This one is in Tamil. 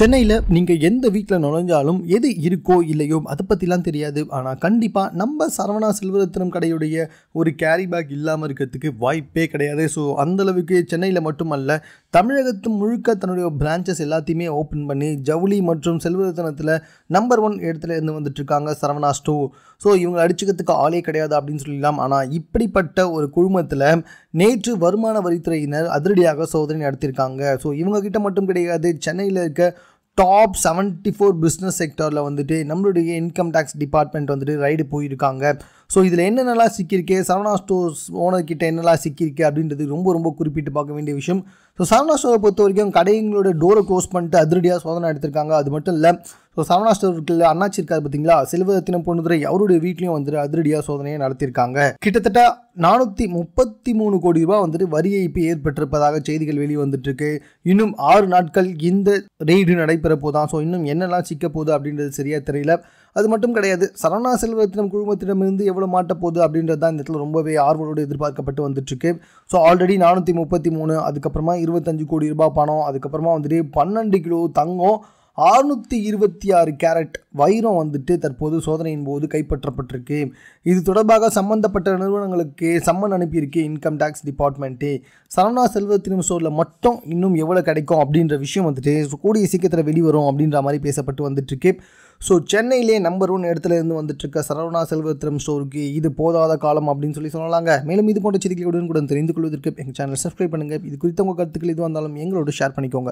சென்னையில் நீங்கள் எந்த வீட்டில் நுழைஞ்சாலும் எது இருக்கோ இல்லையோ அதை பற்றிலாம் தெரியாது. ஆனால் கண்டிப்பாக நம்ம சரவணா செல்வரத்னம் கடையுடைய ஒரு கேரி பேக் இல்லாமல் இருக்கிறதுக்கு வாய்ப்பே கிடையாது. ஸோ அந்தளவுக்கு சென்னையில் மட்டுமல்ல தமிழகத்து முழுக்க தன்னுடைய பிரான்ச்சஸ் எல்லாத்தையுமே ஓப்பன் பண்ணி ஜவுளி மற்றும் செல்வரத்னத்தில் நம்பர் ஒன் இடத்துல இருந்து வந்துட்டுருக்காங்க சரவணா ஸ்டோ ஸோ இவங்க அடிச்சுக்கிறதுக்கு ஆளே கிடையாது அப்படின்னு சொல்லலாம் ஆனால் இப்படிப்பட்ட ஒரு குழுமத்தில் நேற்று வருமான வரித்துறையினர் அதிரடியாக சோதனை நடத்தியிருக்காங்க. ஸோ இவங்க கிட்ட மட்டும் கிடையாது. சென்னையில் இருக்க டாப் செவன்ட்டி ஃபோர் பிஸ்னஸ் செக்டரில் வந்துட்டு நம்மளுடைய இன்கம் டேக்ஸ் டிபார்ட்மெண்ட் வந்துட்டு ரைடு போயிருக்காங்க. ஸோ இதில் என்னென்னலாம் சிக்கியிருக்கு? சரவணா ஸ்டோர்ஸ் ஓனர்கிட்ட என்னெல்லாம் சிக்கியிருக்கு? அப்படின்றது ரொம்ப ரொம்ப குறிப்பிட்டு பார்க்க வேண்டிய விஷயம். ஸோ சரவணா ஸ்டோரை பொறுத்த வரைக்கும் கடைங்களோட டோரை க்ளோஸ் பண்ணிட்டு அதிரடியாக சோதனை எடுத்திருக்காங்க. அது மட்டும் இல்லை ஸோ சரவணா ஸ்டோர் இருக்குல்ல அண்ணாச்சி இருக்காரு பார்த்தீங்களா செல்வரத்தினம் பொண்ணுதுரை அவருடைய வீட்லையும் வந்துட்டு அதிரடியாக சோதனையை நடத்தியிருக்காங்க. கிட்டத்தட்ட நானூற்றி முப்பத்தி மூணு கோடி ரூபாய் வந்துட்டு வரி ஏய்ப்பு ஏற்பட்டிருப்பதாக செய்திகள் வெளியே வந்துட்டுருக்கு இன்னும் ஆறு நாட்கள் இந்த ரெய்டு நடைபெற போதான் ஸோ இன்னும் என்னெல்லாம் சிக்க போகுது அப்படின்றது சரியாக தெரியல. அது மட்டும் கிடையாது. சரவணா செல்வரத்தினம் குழுமத்திடமிருந்து எவ்வளோ மாட்டப்போகுது அப்படின்றது தான் இந்த இடத்துல ரொம்பவே ஆர்வலோடு எதிர்பார்க்கப்பட்டு வந்துட்டுருக்கு. ஸோ ஆல்ரெடி நானூற்றி முப்பத்தி மூணு அதுக்கப்புறமா இருபத்தஞ்சு கோடி ரூபாய் பணம் அதுக்கப்புறமா வந்துட்டு பன்னெண்டு கிலோ தங்கம் ஆறுநூற்றி இருபத்தி ஆறு கேரட் வைரம் வந்துட்டு தற்போது சோதனையின் போது கைப்பற்றப்பட்டிருக்கு. இது தொடர்பாக சம்பந்தப்பட்ட நிறுவனங்களுக்கு summon அனுப்பியிருக்கு income tax department. Saravana Selvathinam ஸ்டோரில் மட்டும் இன்னும் எவ்வளோ கிடைக்கும் அப்படின்ற விஷயம் வந்துட்டு கூடிய சீக்கிரத்தில் வெளிவரும் அப்படின்ற மாதிரி பேசப்பட்டு வந்துட்டுருக்கு. ஸோ சென்னையிலே நம்பர் ஒன் இடத்துல இருந்து வந்துட்டுருக்க சரவணா செல்வத்திரம் ஸ்டோருக்கு இது போதாத காலம் அப்படின்னு சொல்லி சொல்லலாங்க. மேலும் இது போன்ற செய்திகளுடன் கூட தெரிந்து கொள்வதற்கு எங்கள் சேனல் சப்ஸ்கிரைப் பண்ணுங்கள் இது குறித்த உங்கள் கருத்துக்கள் எது வந்தாலும் எங்களோட ஷேர் பண்ணிக்கோங்க.